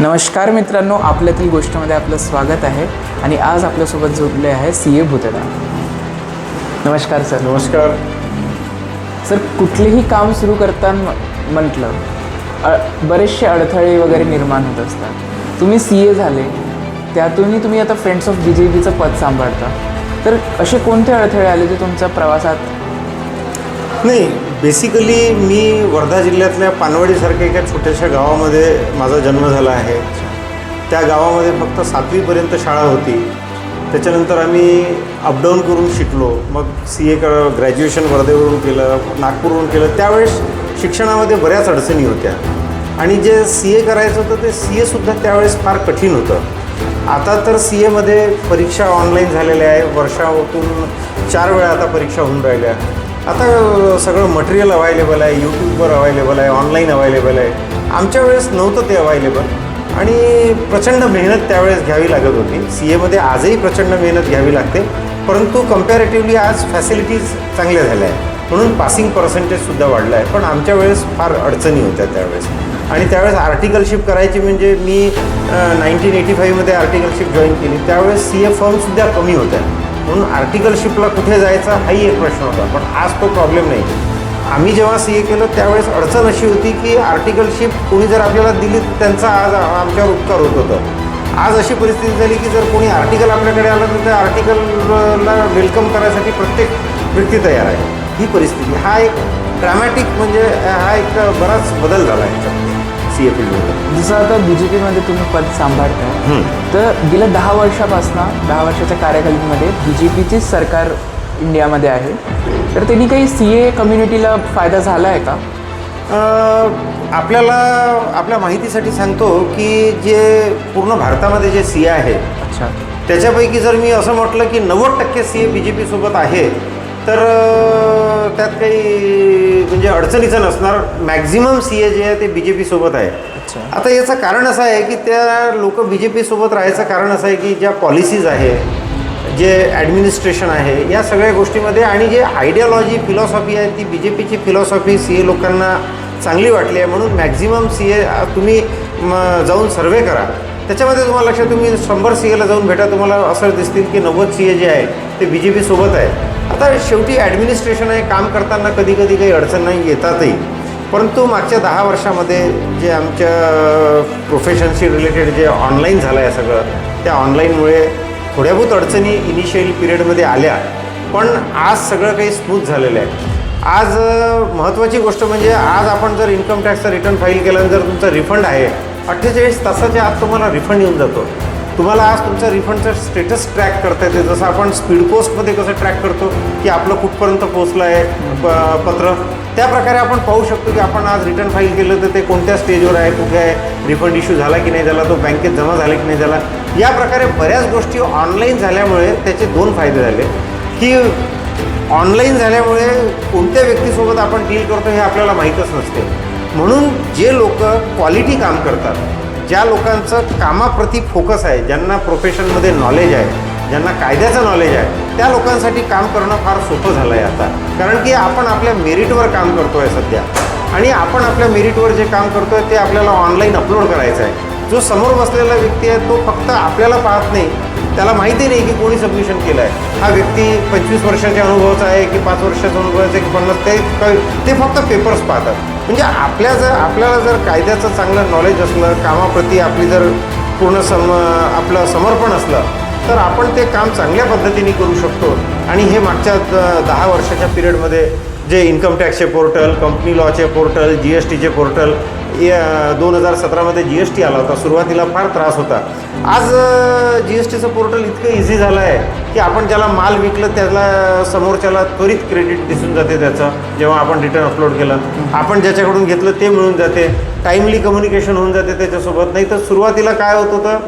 नमस्कार मित्रांनो आपल्यातील गोष्टमध्ये आपलं स्वागत आहे आणि आज आपल्यासोबत जोडले आहे सी ए भूतडा नमस्कार सर. नमस्कार. सर कुठलेही काम सुरू करताना म्हटलं बरेचसे अडथळे वगैरे निर्माण होत असतात. तुम्ही सी ए झाले त्यातूनही तुम्ही आता फ्रेंड्स ऑफ बी जे पीचं पद सांभाळता. तर असे कोणते अडथळे आले जे तुमच्या प्रवासात? नाही बेसिकली मी वर्धा जिल्ह्यातल्या पानवाडीसारख्या एका छोट्याशा गावामध्ये माझा जन्म झाला आहे. त्या गावामध्ये फक्त सातवीपर्यंत शाळा होती. त्याच्यानंतर आम्ही अपडाऊन करून शिकलो. मग सी ए ग्रॅज्युएशन वर्धेवरून केलं नागपूरवरून केलं. त्यावेळेस शिक्षणामध्ये बऱ्याच अडचणी होत्या. आणि जे सी ए करायचं होतं ते सी एसुद्धा त्यावेळेस फार कठीण होतं. आता तर सी एमध्ये परीक्षा ऑनलाईन झालेल्या आहे. वर्षातून चार वेळा आता परीक्षा होऊन राहिल्या. आता सगळं मटेरियल अवेलेबल आहे यूट्यूबवर अवेलेबल आहे ऑनलाईन अवेलेबल आहे. आमच्या वेळेस नव्हतं ते अवेलेबल आणि प्रचंड मेहनत त्यावेळेस घ्यावी लागत होती. सी एमध्ये आजही प्रचंड मेहनत घ्यावी लागते. परंतु कम्पॅरेटिव्हली आज फॅसिलिटीज चांगल्या झाल्या आहेत. म्हणून पासिंग पर्सेंटेजसुद्धा वाढलं आहे. पण आमच्या वेळेस फार अडचणी होत्या त्यावेळेस. आणि त्यावेळेस आर्टिकलशिप करायची म्हणजे मी नाईन्टीन एटी फाईव्हमध्ये आर्टिकलशिप जॉईन केली. त्यावेळेस सी ए फॉर्मसुद्धा कमी होत्या. म्हणून आर्टिकलशिपला कुठे जायचा हाही एक प्रश्न होता. पण आज तो प्रॉब्लेम नाही. आम्ही जेव्हा सी ए केलं त्यावेळेस अडचण अशी होती की आर्टिकलशिप कोणी जर आपल्याला दिली तर त्यांचा आज आमच्यावर उपकार होत होतं. आज अशी परिस्थिती झाली की जर कोणी आर्टिकल आपल्याकडे आलं तर त्या आर्टिकलला वेलकम करायसाठी प्रत्येक व्यक्ती तयार आहे. ही परिस्थिती हा एक ड्रॅमॅटिक म्हणजे हा एक बराच बदल झाला आहे सी ए फील्डमध्ये जसं आता बी जे पीमध्ये तुम्ही पद सांभाळताय तर गेल्या दहा वर्षापासून दहा वर्षाच्या कार्यकालीमध्ये बी जे पीचीच सरकार इंडियामध्ये आहे. तर त्यांनी काही सी ए कम्युनिटीला फायदा झाला आहे का आपल्याला आपल्या माहितीसाठी सांगतो की जे पूर्ण भारतामध्ये जे सी ए आहे अच्छा. त्याच्यापैकी जर मी असं म्हटलं की नव्वद टक्के सी ए बी जे पीसोबत आहे तर त्यात काही म्हणजे अडचणीचं नसणार. मॅक्झिमम सी ए जे आहे ते बी जे पीसोबत आहे. अच्छा. आता याचं कारण असं आहे की त्या लोक बी जे पीसोबत राहायचं कारण असं आहे की ज्या पॉलिसीज आहे जे ॲडमिनिस्ट्रेशन आहे या सगळ्या गोष्टीमध्ये आणि जे आयडियॉलॉजी फिलॉसॉफी आहे ती बी जे पीची फिलॉसॉफी सी ए लोकांना चांगली वाटली आहे म्हणून मॅक्झिमम सी ए तुम्ही जाऊन सर्वे करा. त्याच्यामध्ये तुम्हाला लक्षात तुम्ही शंभर सी एला जाऊन भेटा तुम्हाला असं दिसतील की नव्वद सी ए जे आहे ते बी जे पीसोबत आहे. आता शेवटी ॲडमिनिस्ट्रेशन आहे काम करताना कधी कधी काही अडचण नाही येतातही. परंतु मागच्या दहा वर्षामध्ये जे आमच्या प्रोफेशनशी रिलेटेड जे ऑनलाईन झालं आहे सगळं त्या ऑनलाईनमुळे थोड्या बहुत अडचणी इनिशियल पिरियडमध्ये आल्या. पण आज सगळं काही स्मूथ झालेलं आहे. आज महत्त्वाची गोष्ट म्हणजे आज आपण जर इन्कम टॅक्सचा रिटर्न फाईल केला जर तुमचा रिफंड आहे अठ्ठेचाळीस तासाच्या आत तुम्हाला रिफंड येऊन जातो. तुम्हाला आज तुमचा रिफंडचा स्टेटस ट्रॅक करता येते जसं आपण स्पीड पोस्टमध्ये कसं ट्रॅक करतो की आपलं कुठपर्यंत पोचलं आहे प- पत्र. त्या प्रकारे आपण पाहू शकतो की आपण आज रिटर्न फाईल केलं तर ते कोणत्या स्टेजवर आहे कुठे आहे रिफंड इश्यू झाला की नाही झाला तो बँकेत जमा झाला की नाही झाला. या प्रकारे बऱ्याच गोष्टी ऑनलाईन झाल्यामुळे त्याचे दोन फायदे झाले. की ऑनलाईन झाल्यामुळे कोणत्या व्यक्तीसोबत आपण डील करतो हे आपल्याला माहीतच नसते. म्हणून जे लोक क्वालिटी काम करतात ज्या लोकांचं कामाप्रती फोकस आहे ज्यांना प्रोफेशनमध्ये नॉलेज आहे ज्यांना कायद्याचं नॉलेज आहे त्या लोकांसाठी काम करणं फार सोपं झालं आहे आता. कारण की आपण आपल्या मेरिटवर काम करतो आहे सध्या. आणि आपण आपल्या मेरिटवर जे काम करतो आहे ते आपल्याला ऑनलाईन अपलोड करायचं आहे. जो समोर बसलेला व्यक्ती आहे तो फक्त आपल्याला पाहत नाही. त्याला माहिती नाही की कोणी सबमिशन केलं आहे हा व्यक्ती पंचवीस वर्षाच्या अनुभवाचा आहे की पाच वर्षाचा अनुभवाचा आहे की पन्नास ते ते फक्त पेपर्स पाहतात. म्हणजे आपल्या जर आपल्याला जर कायद्याचं चांगलं नॉलेज असलं कामाप्रती आपली जर पूर्ण सम आपलं समर्पण असलं तर आपण ते काम चांगल्या पद्धतीने करू शकतो. आणि हे मागच्या दहा वर्षाच्या पिरियडमध्ये जे इन्कम टॅक्सचे पोर्टल कंपनी लॉचे पोर्टल जी एस टीचे पोर्टल या दोन हजार सतरामध्ये जी एस टी आला होता. सुरुवातीला फार त्रास होता. आज जी एस टीचं पोर्टल इतकं इझी झालं आहे की आपण ज्याला माल विकलं त्याला समोरच्याला त्वरित क्रेडिट दिसून जाते त्याचं. जेव्हा आपण रिटर्न अपलोड केलं आपण ज्याच्याकडून घेतलं ते मिळून जाते. टाईमली कम्युनिकेशन होऊन जाते त्याच्यासोबत. नाही तर सुरुवातीला काय होत होतं?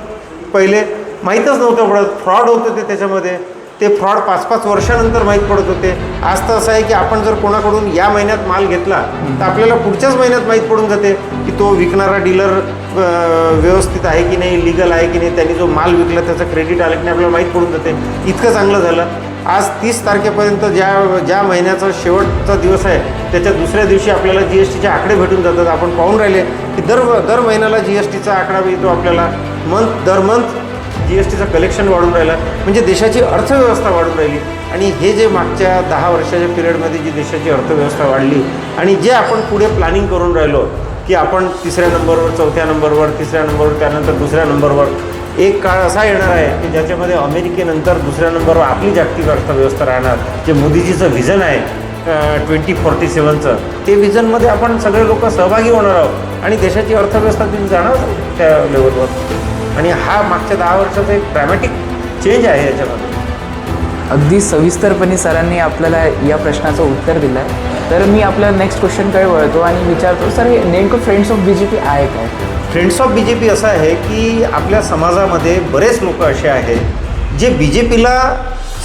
पहिले माहीतच नव्हतं पडत फ्रॉड होत होते त्याच्यामध्ये. ते फ्रॉड पाच पाच वर्षानंतर माहीत पडत होते. आज तर असं आहे की आपण जर कोणाकडून या महिन्यात माल घेतला तर आपल्याला पुढच्याच महिन्यात माहीत पडून जाते की तो विकणारा डीलर व्यवस्थित आहे की नाही लिगल आहे की नाही त्यांनी जो माल विकला त्याचं क्रेडिट आलं की नाही आपल्याला माहीत पडून जाते. इतकं चांगलं झालं. आज तीस तारखेपर्यंत ज्या ज्या महिन्याचा शेवटचा दिवस आहे त्याच्या दुसऱ्या दिवशी आपल्याला जी एस टीचे आकडे भेटून जातात. आपण पाहून राहिले की दर दर महिन्याला जी एस टीचा आकडा येतो आपल्याला. मंथ दर मंथ जी एस टीचं कलेक्शन वाढून राहिलं म्हणजे देशाची अर्थव्यवस्था वाढून राहिली. आणि हे जे मागच्या दहा वर्षाच्या पिरियडमध्ये जी देशाची अर्थव्यवस्था वाढली आणि जे आपण पुढे प्लॅनिंग करून राहिलो की आपण तिसऱ्या नंबरवर चौथ्या नंबरवर तिसऱ्या नंबरवर त्यानंतर दुसऱ्या नंबरवर एक काळ असा येणार आहे की ज्याच्यामध्ये अमेरिकेनंतर दुसऱ्या नंबरवर आपली जागतिक अर्थव्यवस्था राहणार जे मोदीजीचं व्हिजन आहे ट्वेंटी फोर्टी सेवनचं ते व्हिजनमध्ये आपण सगळे लोक सहभागी होणार आहोत. आणि देशाची अर्थव्यवस्था तिथे जाणार त्या लेवलवर आणि हा मागच्या दहा वर्षाचा एक ड्रॅमॅटिक चेंज आहे याच्यामध्ये. अगदी सविस्तरपणे सरांनी आपल्याला या प्रश्नाचं उत्तर दिलं आहे तर मी आपल्या नेक्स्ट क्वेश्चनकडे वळतो आणि विचारतो सर हे नेमकं friends of B J P आहे काय? Friends of B J P असं आहे की आपल्या समाजामध्ये बरेच लोक असे आहेत जे बी जे पीला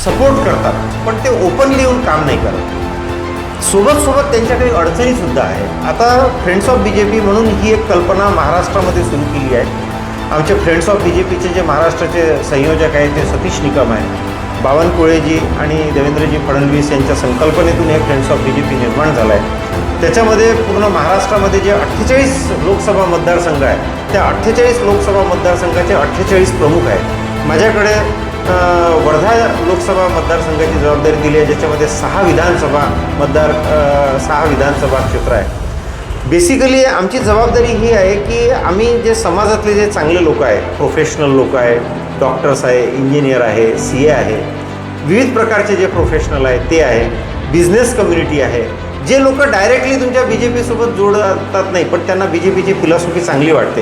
सपोर्ट करतात पण ते ओपनली येऊन काम नाही करत. सोबत सोबत त्यांच्या काही अडचणीसुद्धा आहेत. आता friends of B J P म्हणून ही एक कल्पना महाराष्ट्रामध्ये सुरू केली आहे. आमचे फ्रेंड्स ऑफ बी जे पीचे जे महाराष्ट्राचे संयोजक आहेत ते सतीश निकम आहेत. बावनकुळेजी आणि देवेंद्रजी फडणवीस यांच्या संकल्पनेतून हे friends of B J P निर्माण झालं आहे त्याच्यामध्ये पूर्ण महाराष्ट्रामध्ये जे अठ्ठेचाळीस लोकसभा मतदारसंघ आहे त्या अठ्ठेचाळीस लोकसभा मतदारसंघाचे अठ्ठेचाळीस प्रमुख आहेत. माझ्याकडे वर्धा लोकसभा मतदारसंघाची जबाबदारी दिली आहे ज्याच्यामध्ये सहा विधानसभा मतदार सहा विधानसभा क्षेत्र आहे बेसिकली आमची जबाबदारी ही आहे की आम्ही जे समाजातले जे चांगले लोक आहेत प्रोफेशनल लोक आहेत डॉक्टर्स आहे इंजिनियर आहे सी ए आहे विविध प्रकारचे जे प्रोफेशनल आहेत ते आहे बिझनेस कम्युनिटी आहे. जे लोक डायरेक्टली तुमच्या बी जे पीसोबत जोडतात नाही पण त्यांना बी जे पीची फिलॉसॉफी चांगली वाटते.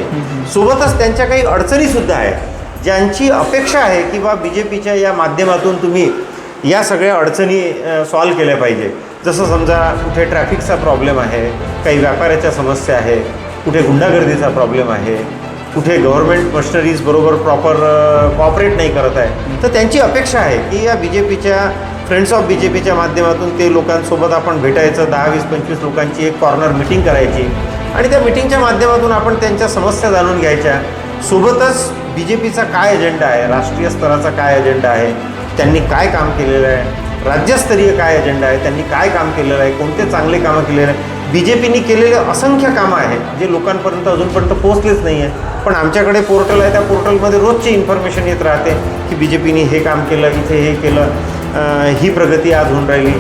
सोबतच त्यांच्या काही अडचणीसुद्धा आहेत. ज्यांची अपेक्षा आहे की बा बी जे पीच्या या माध्यमातून तुम्ही या सगळ्या अडचणी सॉल्व केल्या पाहिजे. जसं समजा कुठे ट्रॅफिकचा प्रॉब्लेम आहे काही व्यापाऱ्याच्या समस्या आहे कुठे गुंडागर्दीचा प्रॉब्लेम आहे कुठे गव्हर्मेंट मशिनरीज बरोबर प्रॉपर कॉपरेट नाही करत आहे तर त्यांची अपेक्षा आहे की या बी जे पीच्या फ्रेंड्स ऑफ बी जे पीच्या माध्यमातून ते लोकांसोबत आपण भेटायचं दहा वीस पंचवीस लोकांची एक कॉर्नर मिटिंग करायची. आणि त्या मिटिंगच्या माध्यमातून आपण त्यांच्या समस्या जाणून घ्यायच्या. सोबतच बी जे पीचा काय एजेंडा आहे राष्ट्रीय स्तराचा काय एजेंडा आहे त्यांनी काय काम केलेलं आहे राज्यस्तरीय काय अजेंडा आहे? त्यांनी काय काम केलेलं आहे? कोणते चांगले कामं केलेले आहे बी जे पीनी केलेले असंख्य कामं आहेत जे लोकांपर्यंत अजूनपर्यंत पोहोचलेच नाही आहे पण आमच्याकडे पोर्टल आहे त्या पोर्टलमध्ये रोजची इन्फॉर्मेशन येत राहते की बी जे पीने हे काम केलं इथे हे केलं ही प्रगती आज होऊन राहिली.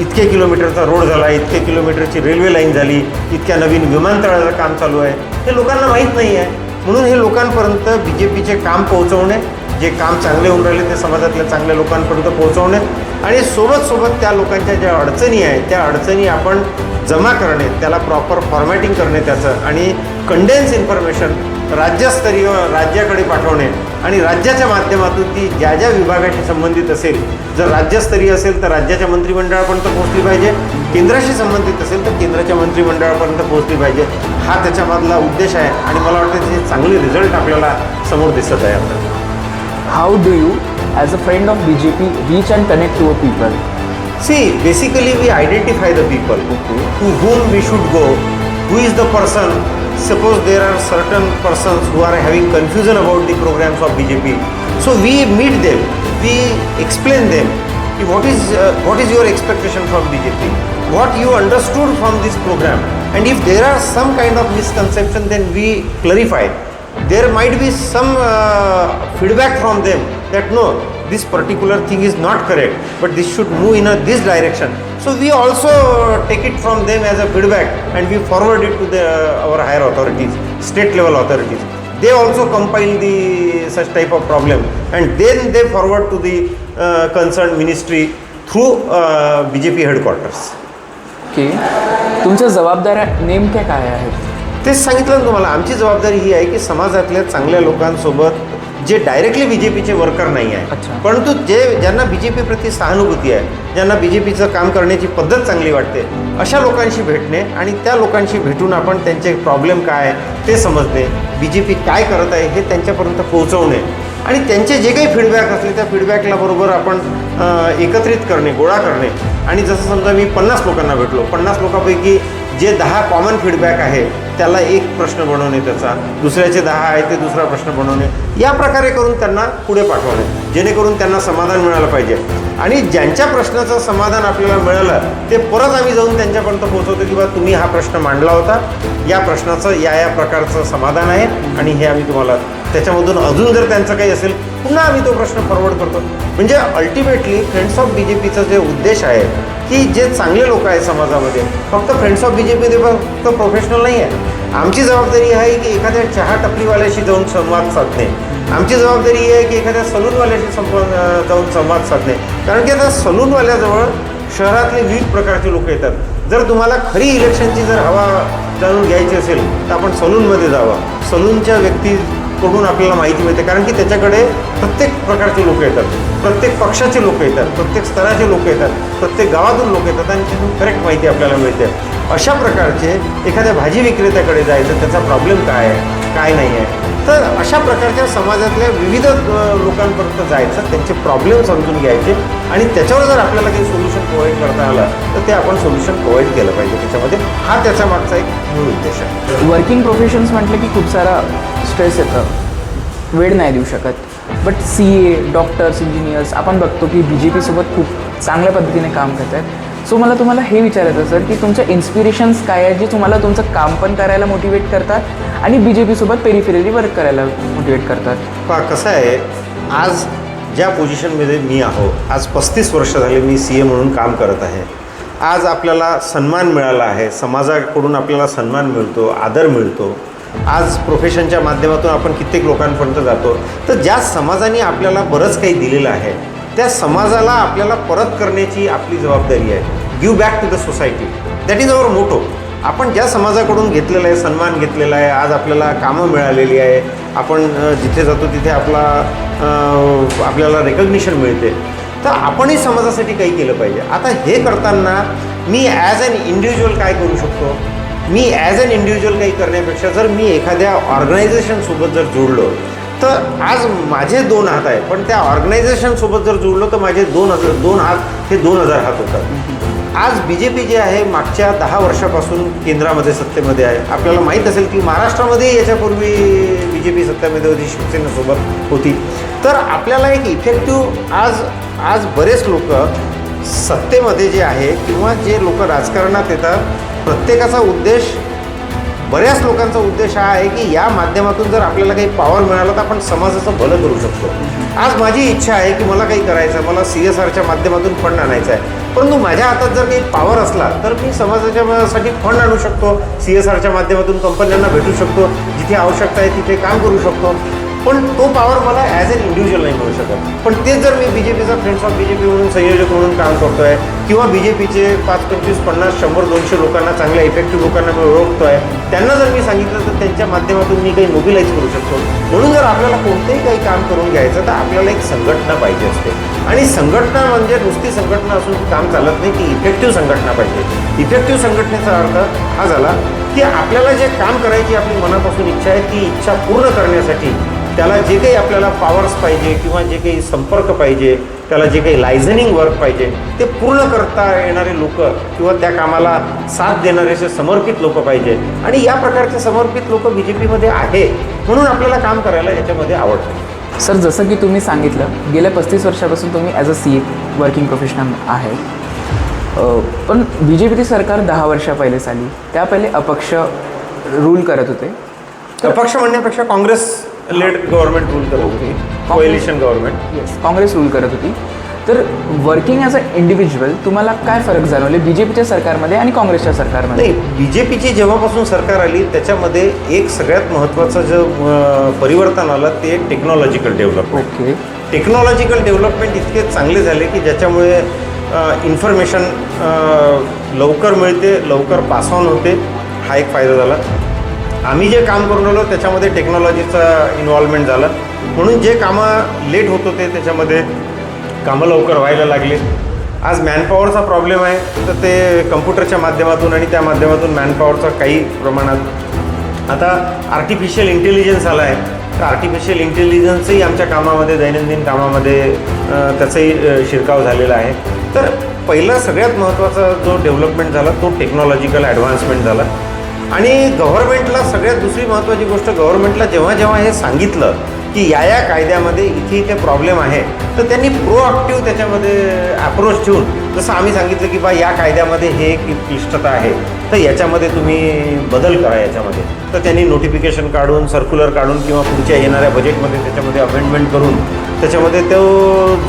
इतके किलोमीटरचा रोड झाला इतके किलोमीटरची रेल्वे लाईन झाली इतक्या नवीन विमानतळाचं काम चालू आहे. हे लोकांना माहीत नाही आहे. म्हणून हे लोकांपर्यंत बी जे पीचे काम पोहोचवणे जे काम चांगले होऊन राहिले ते समाजातल्या चांगल्या लोकांपर्यंत पोहोचवणे आणि सोबत सोबत त्या लोकांच्या ज्या अडचणी आहेत त्या अडचणी आपण जमा करणे त्याला प्रॉपर फॉर्मॅटिंग करणे त्याचं आणि कंडेन्स इन्फॉर्मेशन राज्यस्तरीय राज्याकडे पाठवणे आणि राज्याच्या माध्यमातून ती ज्या ज्या विभागाशी संबंधित असेल जर राज्यस्तरीय असेल तर राज्याच्या मंत्रिमंडळापर्यंत पोहोचली पाहिजे केंद्राशी संबंधित असेल तर केंद्राच्या मंत्रिमंडळापर्यंत पोहोचली पाहिजे. हा त्याच्यामधला उद्देश आहे आणि मला वाटतं त्याचे चांगले रिझल्ट आपल्याला समोर दिसत आहे आता. how do you, as a friend of BJP, reach and connect to a people? See, basically we identify the people okay. to whom we should go, who is the person. Suppose there are certain persons who are having confusion about the programs of BJP. So we meet them, we explain them what is uh, what is your expectation from BJP? What you understood from this program? And if there are some kind of misconception, then we clarify There might be some uh, feedback from them that no, this particular thing is not correct, but this should move in a this direction. So we also take it from them as a feedback and we forward it to the our higher authorities, state level authorities. They also compile the such type of problem and then they forward to the uh, concerned ministry through uh, BJP headquarters. की तुमच्या जबाबदाऱ्या नेमक्या काय आहेत तेच सांगितलं ना तुम्हाला आमची जबाबदारी ही आहे की समाजातल्या चांगल्या लोकांसोबत जे डायरेक्टली बी जे पीचे वर्कर नाही आहे. परंतु जे ज्यांना बी जे प्रती सहानुभूती आहे ज्यांना बी जे पीचं काम करण्याची पद्धत चांगली वाटते अशा लोकांशी भेटणे आणि त्या लोकांशी भेटून आपण त्यांचे प्रॉब्लेम काय आहे ते समजणे बी जे पी काय करत आहे हे त्यांच्यापर्यंत पोहोचवणे आणि त्यांचे जे काही फीडबॅक असले त्या फीडबॅकला बरोबर आपण एकत्रित करणे गोळा करणे आणि जसं समजा मी पन्नास लोकांना भेटलो पन्नास लोकांपैकी जे दहा कॉमन फीडबॅक आहे त्याला एक प्रश्न बनवणे त्याचा दुसऱ्याचे दहा आहे ते दुसरा प्रश्न बनवणे. या प्रकारे करून त्यांना पुढे पाठवणे जेणेकरून त्यांना समाधान मिळालं पाहिजे. आणि ज्यांच्या प्रश्नाचं समाधान आपल्याला मिळालं ते परत आम्ही जाऊन त्यांच्यापर्यंत पोहोचवतो की बा तुम्ही हा प्रश्न मांडला होता. या प्रश्नाचं या या प्रकारचं समाधान आहे आणि हे आम्ही तुम्हाला त्याच्यामधून अजून जर त्यांचं काही असेल पुन्हा आम्ही तो प्रश्न फॉरवर्ड करतो. म्हणजे ultimately friends of B J पीचा जे उद्देश आहे की जे चांगले लोक आहेत समाजामध्ये फक्त friends of B J P फक्त प्रोफेशनल नाही आहे आमची जबाबदारी आहे की एखाद्या चहा टपरीवाल्याशी जाऊन संवाद साधणे. आमची जबाबदारी ही आहे की एखाद्या सलूनवाल्याशी संप जाऊन संवाद साधणे. कारण की आता सलूनवाल्याजवळ शहरातले विविध प्रकारचे लोक येतात. जर तुम्हाला खरी इलेक्शनची जर हवा जाणून घ्यायची असेल तर आपण सलूनमध्ये जावं. सलूनच्या व्यक्तीकडून आपल्याला माहिती मिळते. कारण की त्याच्याकडे प्रत्येक प्रकारचे लोक येतात. प्रत्येक पक्षाचे लोक येतात. प्रत्येक स्तराचे लोक येतात. प्रत्येक गावातून लोक येतात आणि तिथून करेक्ट माहिती आपल्याला मिळते. अशा प्रकारचे एखाद्या भाजी विक्रेत्याकडे जायचं त्याचा प्रॉब्लेम काय आहे काय नाही आहे? तर अशा प्रकारच्या समाजातल्या विविध लोकांपर्यंत जायचं त्यांचे प्रॉब्लेम समजून घ्यायचे आणि त्याच्यावर जर आपल्याला काही सोल्युशन प्रोव्हाइड करता आलं तर ते आपण सोल्युशन प्रोव्हाइड केलं पाहिजे त्याच्यामध्ये. हा त्याच्या मागचा एक मूळ उद्देश आहे. वर्किंग प्रोफेशन्स म्हटलं की खूप सारा स्ट्रेस येतं. वेळ नाही देऊ शकत. But C A doctors engineers आपण बघतो की बी जे पीसोबत खूप चांगल्या पद्धतीने काम करत आहेत सो मला तुम्हाला हे विचारायचं सर की तुमच्या इन्स्पिरेशन्स काय आहेत जे तुम्हाला तुमचं काम पण करायला मोटिवेट करतात आणि बी जे पीसोबत पेरिफेरली वर्क करायला मोटिवेट करतात? पहा कसं आहे आज ज्या पोझिशनमध्ये मी आहो आज पस्तीस वर्ष झाले मी सी ए म्हणून काम करत आहे. आज आपल्याला सन्मान मिळाला आहे समाजाकडून आपल्याला सन्मान मिळतो आदर मिळतो. आज प्रोफेशनच्या माध्यमातून आपण कित्येक लोकांपर्यंत जातो. तर ज्या समाजाने आपल्याला बरंच काही दिलेलं आहे त्या समाजाला आपल्याला परत करण्याची आपली जबाबदारी आहे. Give back to the society that is our motto आपण ज्या समाजाकडून घेतलेलं आहे सन्मान घेतलेला आहे आज आपल्याला कामं मिळालेली आहे आपण जिथे जातो तिथे आपला आपल्याला रेकग्निशन मिळते. तर आपणही समाजासाठी काही केलं पाहिजे. आता हे करताना मी ॲज अन इंडिव्हिज्युअल काय करू शकतो? मी ॲज अन इंडिव्हिज्युअल काही करण्यापेक्षा जर मी एखाद्या ऑर्गनायझेशनसोबत जर जोडलो तर आज माझे दोन हात आहे पण त्या ऑर्गनायझेशनसोबत जर जोडलो तर माझे दोन हजार दोन हात हे दोन हजार हात होतात. आज बी जे पी जे आहे मागच्या दहा वर्षापासून केंद्रामध्ये सत्तेमध्ये आहे. आपल्याला माहीत असेल की महाराष्ट्रामध्ये याच्यापूर्वी बी जे पी सत्तेमध्ये होती शिवसेनेसोबत होती. तर आपल्याला एक इफेक्टिव्ह आज आज बरेच लोक सत्तेमध्ये जे आहे किंवा जे लोक राजकारणात येतात प्रत्येकाचा उद्देश बऱ्याच लोकांचा उद्देश हा आहे की या माध्यमातून जर आपल्याला काही पॉवर मिळाला तर आपण समाजाचं भलं करू शकतो. आज माझी इच्छा आहे की मला काही करायचं आहे मला सी एस आरच्या माध्यमातून फंड आणायचा आहे. परंतु माझ्या हातात जर काही पॉवर असला तर मी समाजाच्यासाठी फंड आणू शकतो. सी एस आरच्या माध्यमातून कंपन्यांना भेटू शकतो. जिथे आवश्यकता आहे तिथे काम करू शकतो. पण तो पॉवर मला ॲज अन इंडिव्हिज्युअल नाही मिळू शकत. पण तेच जर मी बी जे पीचा friends of B J P म्हणून संयोजक म्हणून काम करतो आहे किंवा बी जे पीचे पाच पंचवीस पन्नास शंभर दोनशे लोकांना चांगल्या इफेक्टिव्ह लोकांना मी ओळखतो आहे त्यांना जर मी सांगितलं तर त्यांच्या माध्यमातून मी काही मोबिलाईज करू शकतो. म्हणून जर आपल्याला कोणतेही काही काम करून घ्यायचं तर आपल्याला एक संघटना पाहिजे असते. आणि संघटना म्हणजे नुसती संघटना असून काम चालत नाही की इफेक्टिव्ह संघटना पाहिजे. इफेक्टिव्ह संघटनेचा अर्थ हा झाला की आपल्याला जे काम करायची आपली मनापासून इच्छा आहे ती इच्छा पूर्ण करण्यासाठी त्याला जे काही आपल्याला पॉवर्स पाहिजे किंवा जे काही संपर्क पाहिजे त्याला जे काही लायझनिंग वर्क पाहिजे ते पूर्ण करता येणारे लोक किंवा त्या कामाला साथ देणारे असे समर्पित लोक पाहिजे. आणि या प्रकारचे समर्पित लोक बी जे पीमध्ये आहे म्हणून आपल्याला काम करायला याच्यामध्ये आवडतं. सर जसं की तुम्ही सांगितलं गेल्या पस्तीस वर्षापासून तुम्ही as a C A working professional आहे. पण बी जे पीची सरकार दहा वर्षा पहिलेच आली त्या पहिले अपक्ष रूल करत होते. अपक्ष म्हणण्यापेक्षा काँग्रेस लेड गव्हर्नमेंट रूल करत होती. Coalition government. Yes Congress rule करत होती. तर वर्किंग ॲज अ इंडिव्हिज्युअल तुम्हाला काय फरक जाणवले? बी जे पीच्या सरकारमध्ये आणि काँग्रेसच्या सरकारमध्ये? नाही बी जे पीची जेव्हापासून सरकार आली त्याच्यामध्ये एक सगळ्यात महत्त्वाचं जे परिवर्तन आलं ते technological development okay technological development इतके चांगले झाले की ज्याच्यामुळे इन्फॉर्मेशन लवकर मिळते लवकर पास ऑन होते. हा एक फायदा झाला. आम्ही जे काम करून राहिलो त्याच्यामध्ये टेक्नॉलॉजीचा इन्व्हॉल्वमेंट झालं. म्हणून जे कामं लेट होत होते त्याच्यामध्ये कामं लवकर व्हायला लागले. आज मॅनपॉवरचा प्रॉब्लेम आहे तर ते कम्प्युटरच्या माध्यमातून आणि त्या माध्यमातून मॅनपॉवरचा काही प्रमाणात. आता आर्टिफिशियल इंटेलिजन्स आला आहे तर आर्टिफिशियल इंटेलिजन्सही आमच्या कामामध्ये दैनंदिन कामामध्ये त्याचाही शिरकाव झालेला आहे. तर पहिला सगळ्यात महत्त्वाचा जो डेव्हलपमेंट झाला तो टेक्नॉलॉजिकल ॲडव्हान्समेंट झाला. आणि गव्हर्नमेंटला सगळ्यात दुसरी महत्त्वाची गोष्ट गव्हर्नमेंटला जेव्हा जेव्हा हे सांगितलं की या या कायद्यामध्ये इथे इथे प्रॉब्लेम आहे तर त्यांनी प्रोॲक्टिव्ह त्याच्यामध्ये अप्रोच ठेवून जसं आम्ही सांगितलं की बा या कायद्यामध्ये हे एक क्लिष्टता आहे तर याच्यामध्ये तुम्ही बदल करा याच्यामध्ये. तर त्यांनी नोटिफिकेशन काढून सर्क्युलर काढून किंवा पुढच्या येणाऱ्या बजेटमध्ये त्याच्यामध्ये अमेंडमेंट करून त्याच्यामध्ये तो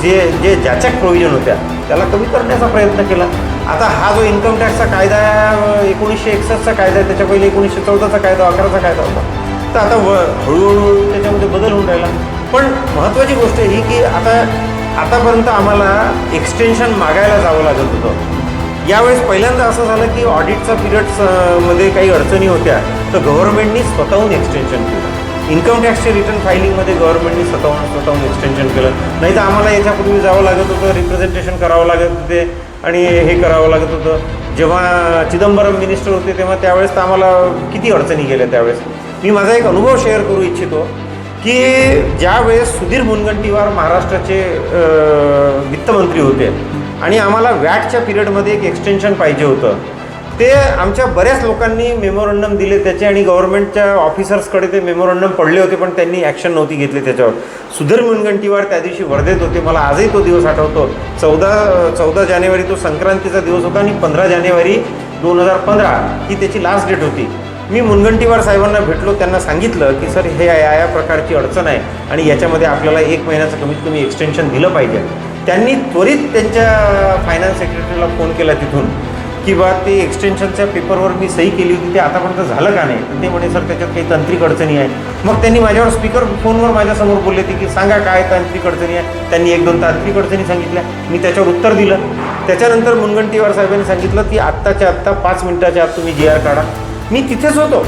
जे जे ज्याच्या प्रोव्हिजन होत्या त्याला कमी करण्याचा प्रयत्न केला. आता हा जो इन्कम टॅक्सचा कायदा आहे, एकोणीसशे एकसष्टचा कायदा आहे त्याच्या पहिले एकोणीसशे चौदाचा कायदा अकराचा कायदा होता. तर आता व हळूहळू त्याच्यामध्ये बदल होऊन राहिला. पण महत्त्वाची गोष्ट ही की आता आतापर्यंत आम्हाला एक्सटेन्शन मागायला जावं लागत होतं. यावेळेस पहिल्यांदा असं झालं की ऑडिटचा पिरियड्समध्ये काही अडचणी होत्या तर गव्हर्नमेंटनी स्वतःहून एक्सटेन्शन केलं. इन्कम टॅक्सचे रिटर्न फायलिंगमध्ये गव्हर्नमेंटनी स्वतःहून स्वतःहून एक्सटेन्शन केलं. नाही तर आम्हाला याच्यापूर्वी जावं लागत होतं रिप्रेझेंटेशन करावं लागत होते आणि हे करावं लागत होतं. जेव्हा चिदंबरम मिनिस्टर होते तेव्हा त्यावेळेस तर आम्हाला किती अडचणी गेल्या त्यावेळेस. मी माझा एक अनुभव शेअर करू इच्छितो की ज्यावेळेस सुधीर मुनगंटीवार महाराष्ट्राचे वित्तमंत्री होते आणि आम्हाला वॅटच्या पिरियडमध्ये एक एक्सटेन्शन पाहिजे होतं. ते आमच्या बऱ्याच लोकांनी मेमोरंडम दिले त्याचे आणि गव्हर्नमेंटच्या ऑफिसर्सकडे ते मेमोरंडम पडले होते पण त्यांनी ॲक्शन नव्हती घेतली त्याच्यावर. सुधीर मुनगंटीवार त्या दिवशी वर्धेत होते मला आजही तो दिवस आठवतो. चौदा चौदा जानेवारी तो संक्रांतीचा दिवस होता आणि पंधरा जानेवारी दोन हजार पंधरा ही त्याची लास्ट डेट होती. मी मुनगंटीवार साहेबांना भेटलो त्यांना सांगितलं की सर हे या या प्रकारची अडचण आहे आणि याच्यामध्ये आपल्याला एक महिन्याचं कमीत कमी एक्सटेन्शन दिलं पाहिजे. त्यांनी त्वरित त्यांच्या फायनान्स सेक्रेटरीला फोन केला तिथून. किंवा ते एक्सटेन्शनच्या पेपरवर मी सही केली होती ते आतापर्यंत झालं का नाही? तर ते म्हणे सर त्याच्यात काही तांत्रिक अडचणी आहे मग त्यांनी माझ्यावर स्पीकर फोनवर माझ्यासमोर बोलले होते की सांगा काय तांत्रिक अडचणी आहे त्यांनी एक दोन तांत्रिक अडचणी सांगितल्या. मी त्याच्यावर उत्तर दिलं. त्याच्यानंतर मुनगंटीवार साहेबांनी सांगितलं की आत्ताच्या आत्ता पाच मिनिटाच्या आत तुम्ही जी आर काढा. मी तिथेच होतो.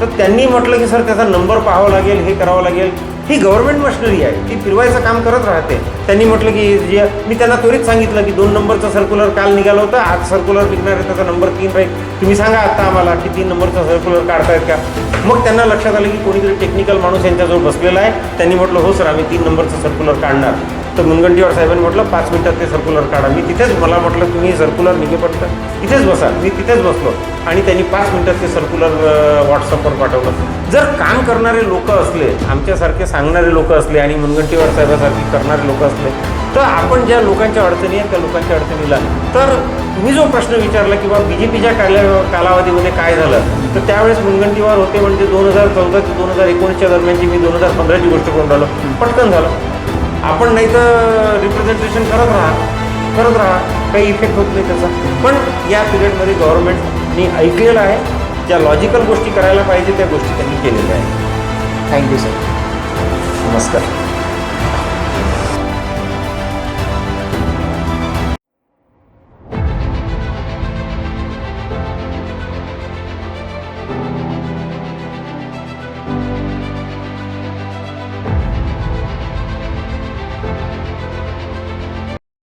तर त्यांनी म्हटलं की सर त्याचा नंबर पाहावा लागेल हे करावं लागेल. ही गव्हर्नमेंट मशिनरी आहे. ती फिरवायचं काम करत राहते. त्यांनी म्हटलं की जे मी त्यांना त्वरित सांगितलं की दोन नंबरचं सर्क्युलर काल निघालं होतं आज सर्क्युलर निघणार आहे त्याचा नंबर तीन राहील. तुम्ही सांगा आता आम्हाला की तीन नंबरचं सर्क्युलर काढतायत का? मग त्यांना लक्षात आलं की कोणीतरी टेक्निकल माणूस यांच्याजवळ बसलेला आहे. त्यांनी म्हटलं हो सर आम्ही तीन नंबरचं सर्क्युलर काढणार. तर मुनगंटीवार साहेबांनी म्हटलं पाच मिनिटात ते सर्क्युलर काढा. मी तिथेच मला म्हटलं तुम्ही सर्क्युलर निघेपर्यंत तिथेच बसा. मी तिथेच बसलो. आणि त्यांनी पाच मिनिटात ते सर्क्युलर व्हॉट्सअपवर पाठवलं. जर काम करणारे लोक असले आमच्यासारखे सांगणारे लोक असले आणि मुनगंटीवार साहेबासारखे करणारे लोक असले तर आपण ज्या लोकांच्या अडचणी आहेत त्या लोकांच्या अडचणीला. तर तुम्ही जो प्रश्न विचारला की बी जे पीच्या काला कालावधीमध्ये काय झालं? तर त्यावेळेस मुनगंटीवार होते म्हणजे दोन हजार चौदा ते दोन हजार एकोणीसच्या दरम्यानची मी दोन हजार पंधराची गोष्ट करून राहिलो पटकन झालं. आपण नाही तर रिप्रेझेंटेशन करत राहा. करत राहा. काही इफेक्ट होत नाही त्याचा. पण या पिरियडमध्ये गव्हर्नमेंटनी ऐकलेलं आहे. ज्या लॉजिकल गोष्टी करायला पाहिजे त्या गोष्टी त्यांनी केलेल्या आहेत. थँक्यू सर नमस्कार.